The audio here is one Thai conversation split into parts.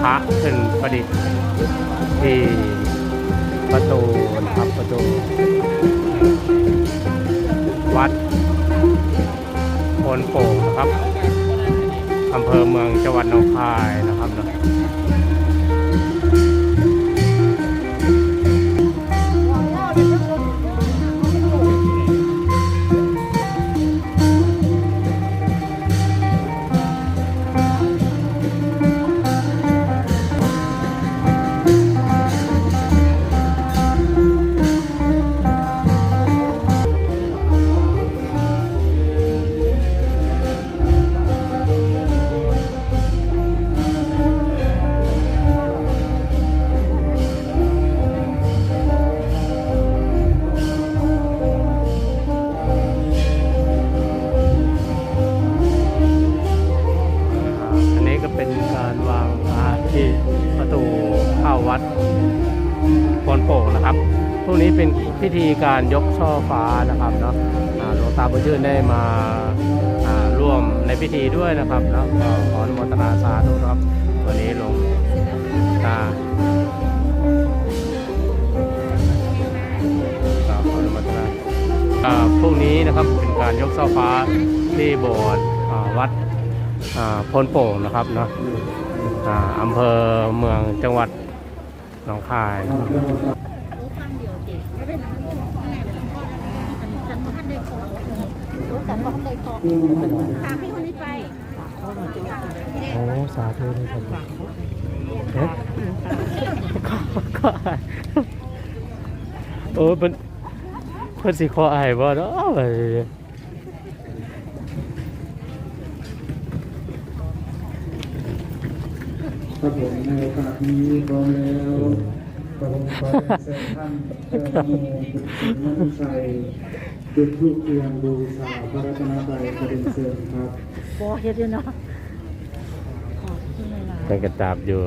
พระขึ้นประดิษฐ์ที่ประตูนะครับประตู วัดโพนโป่งนะครับอำเภอเมืองจังหวัดหนองคายนะครับเนาะ พรุ่งนี้เป็นพิธีการยกช่อฟ้านะครับเนาะหลวงตาบุญชื่นได้มาอ่าร่วมในพิธีด้วยนะครับแล้วขออนุโมทนาสาธุครับวันนี้หลวงตาครับขออนุโมทนาพรุ่งนี้นะครับเป็นการยกช่อฟ้าที่โบสถ์วัดอ่าพนโป่งนะครับเนาะอ่าอำเภอเมืองจังหวัดหนองคายนะครับ รู้ข้างเดียวจิไม่เป็นไรฉันก็ท่านได้ขอรู้ฉัน ก็ท่านได้ขอตามพี่คนนี้ไปโอ้สาธุเลยครับเอ๊ะขอขออายโอ้เป็นเพิ่นสิขออายบ่เนาะเอ้ยครับผมในโอกาสนี้พร้อมแล้วกระผมขอเรียนเชิญท่านเจ้าหน้าที่มั่นใจ จุดทูปเทียนบูชาพระรัตนตรัยกระเด็นเชิญครับบอเฮ็ดด้วยเนาะขอบคุณเวลาเป็นกระตับอยู่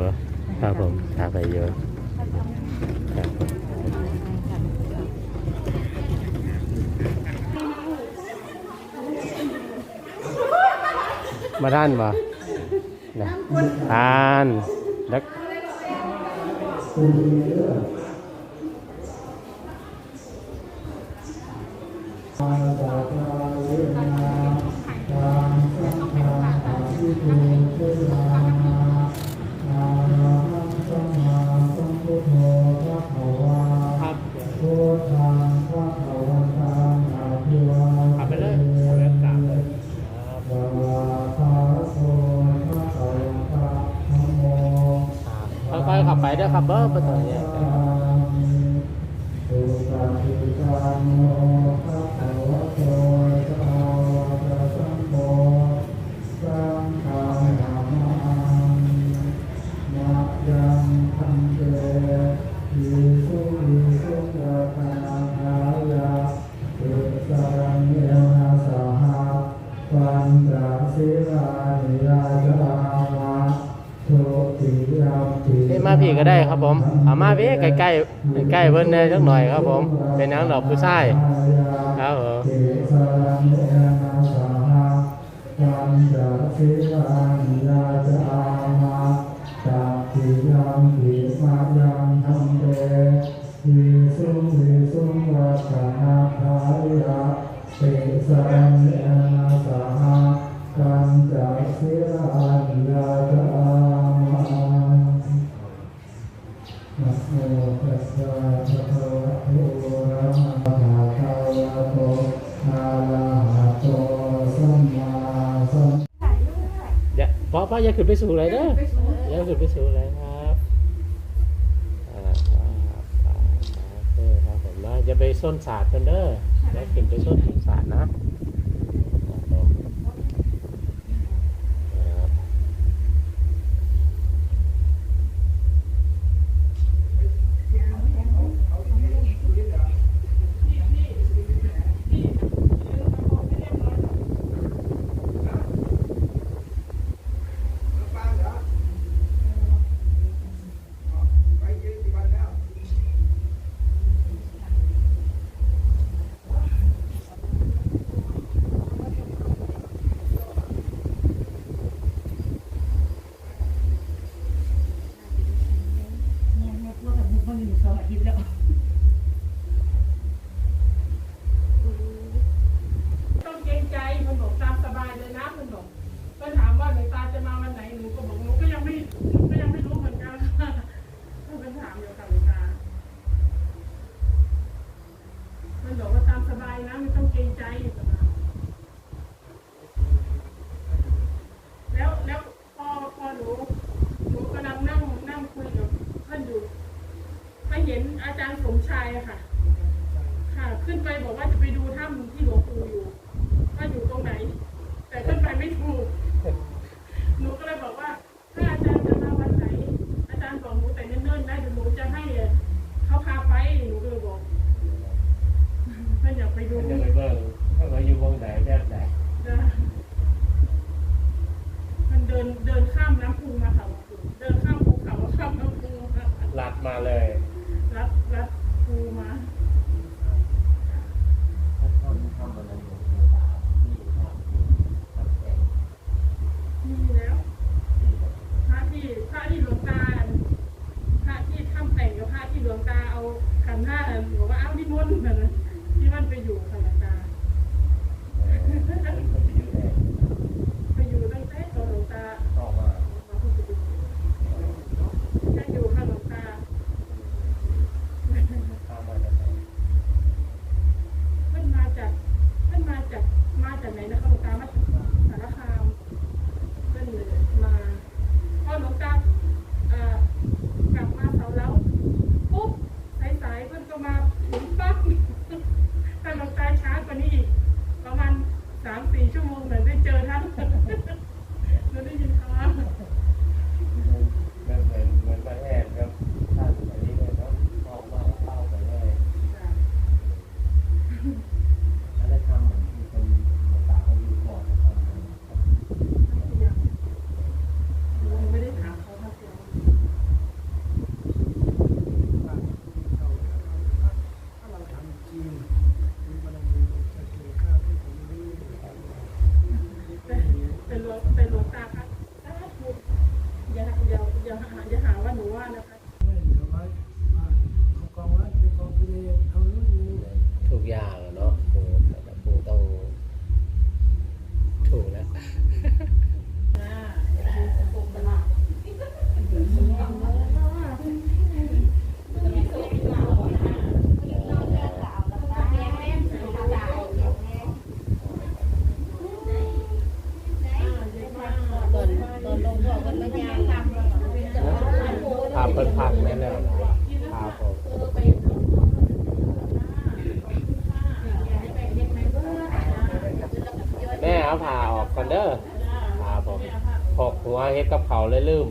ครับผมตามไปเยอะครับผมมาด้านบ่นะทานแล้วครับขับไปเลยขับไปกราบเลย ค่อยๆขับไปเด้อครับเบอร์ประตูเนี่ย ก็ได้ครับผมเอามาพี่ใกล้ๆใกล้เพิ่นได้สักหน่อยครับผม เป็นนังดอกผู้ชายครับผม อย่าพ่อพ่ออย่าขึ้นไปสูงเลยเด้ออย่าขึ้นไปสูงเลยครับอ่าครับโอเคครับผมนะอย่าไปส้นศาสตร์กันเด้ออย่าขึ้นไปส้นศาสตร์นะ บอกว่าตามสบายนะไม่ต้องเกรงใจ แล้วแล้วพอพอหนูหนูกำลังนั่งนั่งคุยกับท่านอยู่ไปเห็นอาจารย์สมชายอะค่ะ ค่ะ ขึ้นไปบอกว่า รับรับครูมามีแล้วพระที่พระที่หลวงตาพระที่ทำแต่งกับพระที่หลวงตาเอาขันห้าบอกว่าเอานิมนต์นะที่มันไปอยู่ค่ะหลวงตา เาผ่าออกกันเด้อครับผมหกหัวเฮ็ดกับเขาเลยลืม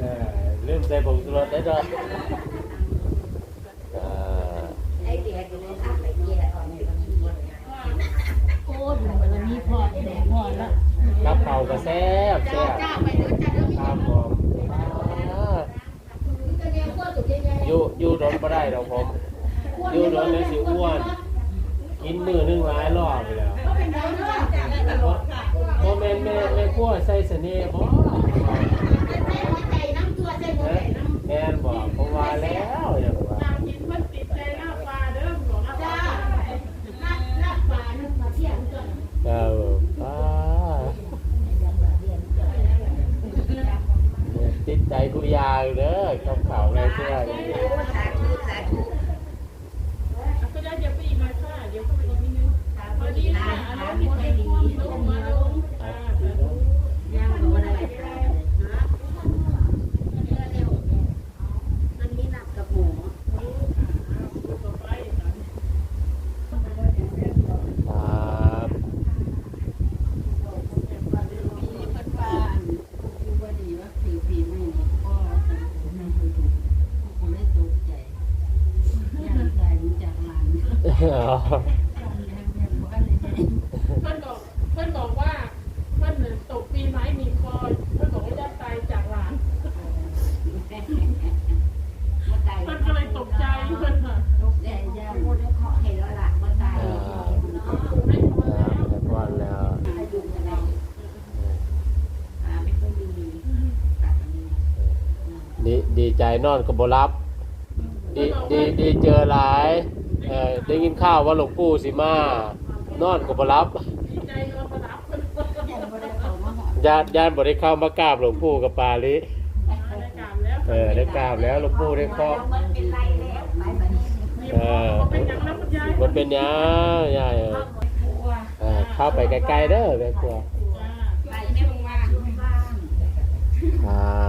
เออลืมใส่ผงชูรสได้เด้อเอ่อโอ้ยวันนี้พอแดดพอแล้ว กับเขาวก็แซ่บแซ่บ จ้าไปด้วย ได้ดอกผมอยู่ร้อนแล้วสิอ้วน กินมือนึงหลายรอบเลแล้วโมเมนแม่แม่ขั้วใส่เสน่ห์บ่แม่นบอกเพราะว่าแล้วอย่างว่าเออป้าติดใจกูยาวเด้อกับเขาในเสื้อ 我给你 review. ใจนอนกับบรับดีดีดีเจอหลายได้กินข้าวว่าหลวงปู่สิมานอนกับบรับญาติญาติบริเข้ามากราบหลวงปู่กับปาลิเออได้กราบแล้วหลวงปู่ได้ข้อเออมันเป็นยายายเเข้าไปไกลๆเด้อแม่ครัวอ่า